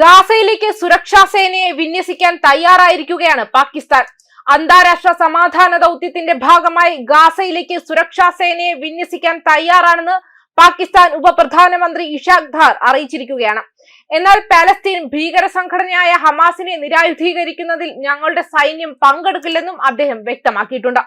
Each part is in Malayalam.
ഗാസയിലേക്ക് സുരക്ഷാ സേനയെ വിന്യസിക്കാൻ തയ്യാറായിരിക്കുകയാണ് പാകിസ്ഥാൻ. അന്താരാഷ്ട്ര സമാധാന ദൗത്യത്തിന്റെ ഭാഗമായി ഗാസയിലേക്ക് സുരക്ഷാ സേനയെ വിന്യസിക്കാൻ തയ്യാറാണെന്ന് പാകിസ്ഥാൻ ഉപപ്രധാനമന്ത്രി ഇഷാഖ് ധാർ അറിയിച്ചിരിക്കുകയാണ്. എന്നാൽ പാലസ്തീൻ ഭീകര സംഘടനയായ ഹമാസിനെ നിരായുധീകരിക്കുന്നതിൽ ഞങ്ങളുടെ സൈന്യം പങ്കെടുക്കില്ലെന്നും അദ്ദേഹം വ്യക്തമാക്കിയിട്ടുണ്ട്.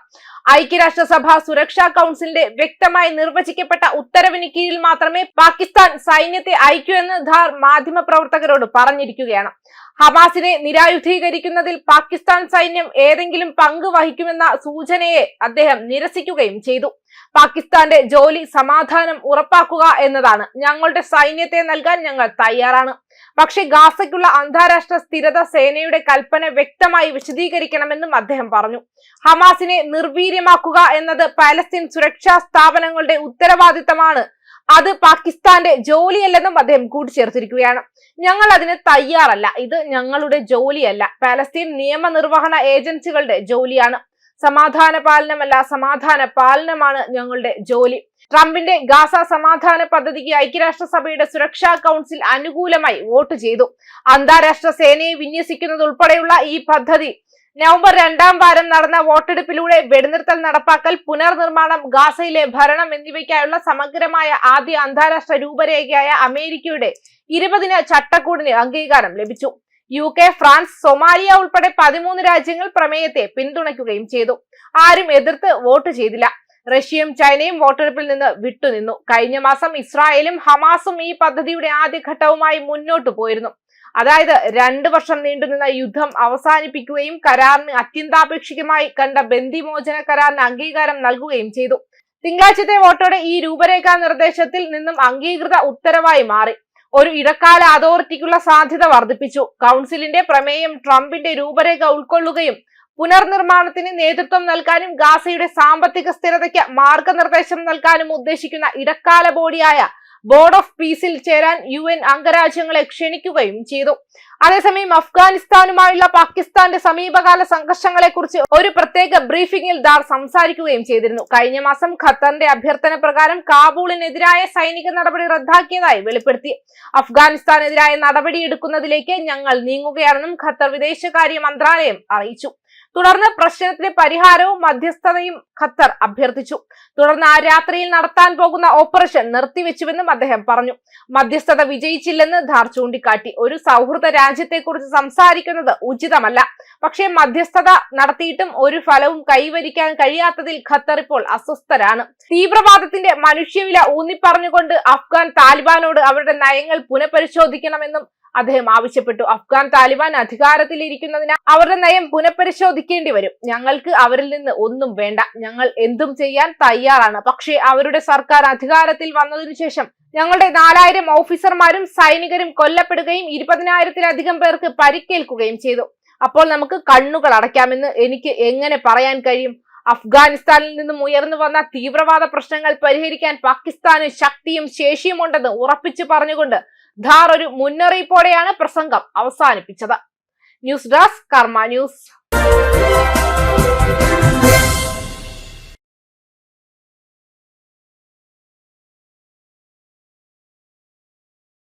ഐക്യരാഷ്ട്രസഭ സുരക്ഷാ കൗൺസിലിന്റെ വ്യക്തമായി നിർവചിക്കപ്പെട്ട ഉത്തരവിന് കീഴിൽ മാത്രമേ പാകിസ്ഥാൻ സൈന്യത്തെ അയക്കൂ എന്ന് ധാർ മാധ്യമ പ്രവർത്തകരോട് പറഞ്ഞിരിക്കുകയാണ്. ഹമാസിനെ നിരായുധീകരിക്കുന്നതിൽ പാകിസ്ഥാൻ സൈന്യം ഏതെങ്കിലും പങ്ക് വഹിക്കുമെന്ന സൂചനയെ അദ്ദേഹം നിരസിക്കുകയും ചെയ്തു. പാകിസ്ഥാന്റെ ജോലി സമാധാനം ഉറപ്പാക്കുക എന്നതാണ്. ഞങ്ങളുടെ സൈന്യത്തെ നൽകാൻ ഞങ്ങൾ തയ്യാറാണ്. പക്ഷെ ഗാസയ്ക്കുള്ള അന്താരാഷ്ട്ര സ്ഥിരത സേനയുടെ കൽപ്പന വ്യക്തമായി വിശദീകരിക്കണമെന്നും അദ്ദേഹം പറഞ്ഞു. ഹമാസിനെ നിർവീര്യമാക്കുക എന്നത് പാലസ്തീൻ സുരക്ഷാ സ്ഥാപനങ്ങളുടെ ഉത്തരവാദിത്തമാണ്. അത് പാകിസ്ഥാന്റെ ജോലിയല്ലെന്നും അദ്ദേഹം കൂട്ടിച്ചേർത്തിരിക്കുകയാണ്. ഞങ്ങൾ അതിന് തയ്യാറല്ല. ഇത് ഞങ്ങളുടെ ജോലിയല്ല. പാലസ്തീൻ നിയമനിർവഹണ ഏജൻസികളുടെ ജോലിയാണ്. സമാധാന പാലനമല്ല സമാധാന പാലനമാണ് ഞങ്ങളുടെ ജോലി. ട്രംപിന്റെ ഗാസ സമാധാന പദ്ധതിക്ക് ഐക്യരാഷ്ട്രസഭയുടെ സുരക്ഷാ കൗൺസിൽ അനുകൂലമായി വോട്ട് ചെയ്തു. അന്താരാഷ്ട്ര സേനയെ വിന്യസിക്കുന്നത് ഉൾപ്പെടെയുള്ള ഈ പദ്ധതി നവംബർ രണ്ടാം വാരം നടന്ന വോട്ടെടുപ്പിലൂടെ വെടിനിർത്തൽ നടപ്പാക്കൽ പുനർനിർമ്മാണം ഗാസയിലെ ഭരണം എന്നിവയ്ക്കായുള്ള സമഗ്രമായ ആദ്യ അന്താരാഷ്ട്ര രൂപരേഖയായ അമേരിക്കയുടെ ഇരുപതിന് ചട്ടക്കൂടിന് അംഗീകാരം ലഭിച്ചു. യു കെ ഫ്രാൻസ് സൊമാലിയ ഉൾപ്പെടെ പതിമൂന്ന് രാജ്യങ്ങൾ പ്രമേയത്തെ പിന്തുണയ്ക്കുകയും ചെയ്തു. ആരും എതിർത്ത് വോട്ട് ചെയ്തില്ല. റഷ്യയും ചൈനയും വോട്ടെടുപ്പിൽ നിന്ന് വിട്ടുനിന്നു. കഴിഞ്ഞ മാസം ഇസ്രായേലും ഹമാസും ഈ പദ്ധതിയുടെ ആദ്യഘട്ടവുമായി മുന്നോട്ടു പോയിരുന്നു. അതായത് രണ്ടു വർഷം നീണ്ടുനിന്ന യുദ്ധം അവസാനിപ്പിക്കുകയും കരാറിന് അത്യന്താപേക്ഷികമായി കണ്ട ബന്ദിമോചന കരാറിന് അംഗീകാരം നൽകുകയും ചെയ്തു. തിങ്കളാഴ്ചത്തെ വോട്ടോടെ ഈ രൂപരേഖാ നിർദ്ദേശത്തിൽ നിന്നും അംഗീകൃത ഉത്തരവായി മാറി. ഒരു ഇടക്കാല അതോറിറ്റിക്കുള്ള സാധ്യത വർദ്ധിപ്പിച്ചു. കൗൺസിലിന്റെ പ്രമേയം ട്രംപിന്റെ രൂപരേഖ ഉൾക്കൊള്ളുകയും പുനർനിർമ്മാണത്തിന് നേതൃത്വം നൽകാനും ഗാസയുടെ സാമ്പത്തിക സ്ഥിരതയ്ക്ക് മാർഗനിർദ്ദേശം നൽകാനും ഉദ്ദേശിക്കുന്ന ഇടക്കാല ബോഡിയായ ബോർഡ് ഓഫ് പീസിൽ ചേരാൻ യു എൻ അംഗരാജ്യങ്ങളെ ക്ഷണിക്കുകയും ചെയ്തു. അതേസമയം അഫ്ഗാനിസ്ഥാനുമായുള്ള പാകിസ്ഥാന്റെ സമീപകാല സംഘർഷങ്ങളെ കുറിച്ച് ഒരു പ്രത്യേക ബ്രീഫിംഗിൽ ദാർ സംസാരിക്കുകയും ചെയ്തിരുന്നു. കഴിഞ്ഞ മാസം ഖത്തറിന്റെ അഭ്യർത്ഥന പ്രകാരം കാബൂളിനെതിരായ സൈനിക നടപടി റദ്ദാക്കിയതായി വെളിപ്പെടുത്തി. അഫ്ഗാനിസ്ഥാനെതിരായ നടപടിയെടുക്കുന്നതിലേക്ക് ഞങ്ങൾ നീങ്ങുകയാണെന്നും ഖത്തർ വിദേശകാര്യ മന്ത്രാലയം അറിയിച്ചു. തുടർന്ന് പ്രശ്നത്തിന് പരിഹാരവും മധ്യസ്ഥതയും ഖത്തർ അഭ്യർത്ഥിച്ചു. തുടർന്ന് ആ രാത്രിയിൽ നടത്താൻ പോകുന്ന ഓപ്പറേഷൻ നിർത്തിവെച്ചുവെന്നും അദ്ദേഹം പറഞ്ഞു. മധ്യസ്ഥത വിജയിച്ചില്ലെന്ന് ധാർ ചൂണ്ടിക്കാട്ടി. ഒരു സൗഹൃദ രാജ്യത്തെക്കുറിച്ച് സംസാരിക്കുന്നത് ഉചിതമല്ല. പക്ഷേ മധ്യസ്ഥത നടത്തിയിട്ടും ഒരു ഫലവും കൈവരിക്കാൻ കഴിയാത്തതിൽ ഖത്തർ ഇപ്പോൾ അസ്വസ്ഥരാണ്. തീവ്രവാദത്തിന്റെ മനുഷ്യവില ഊന്നിപ്പറഞ്ഞുകൊണ്ട് അഫ്ഗാൻ താലിബാനോട് അവരുടെ നയങ്ങൾ പുനഃപരിശോധിക്കണമെന്നും അദ്ദേഹം ആവശ്യപ്പെട്ടു. അഫ്ഗാൻ താലിബാൻ അധികാരത്തിലിരിക്കുന്നതിനാൽ അവരുടെ നയം പുനഃപരിശോധിക്കേണ്ടി വരും. ഞങ്ങൾക്ക് അവരിൽ നിന്ന് ഒന്നും വേണ്ട. ഞങ്ങൾ എന്തും ചെയ്യാൻ തയ്യാറാണ്. പക്ഷേ അവരുടെ സർക്കാർ അധികാരത്തിൽ വന്നതിനു ശേഷം ഞങ്ങളുടെ നാലായിരം ഓഫീസർമാരും സൈനികരും കൊല്ലപ്പെടുകയും ഇരുപതിനായിരത്തിലധികം പേർക്ക് പരിക്കേൽക്കുകയും ചെയ്തു. അപ്പോൾ നമുക്ക് കണ്ണുകൾ അടയ്ക്കാമെന്ന് എനിക്ക് എങ്ങനെ പറയാൻ കഴിയും? അഫ്ഗാനിസ്ഥാനിൽ നിന്നും ഉയർന്നു വന്ന തീവ്രവാദ പ്രശ്നങ്ങൾ പരിഹരിക്കാൻ പാകിസ്ഥാന് ശക്തിയും ശേഷിയും ഉണ്ടെന്ന് ഉറപ്പിച്ചു പറഞ്ഞുകൊണ്ട് ധാർ ഒരു മുന്നറിയിപ്പോടെയാണ് പ്രസംഗം അവസാനിപ്പിച്ചത്. News desk Karma news.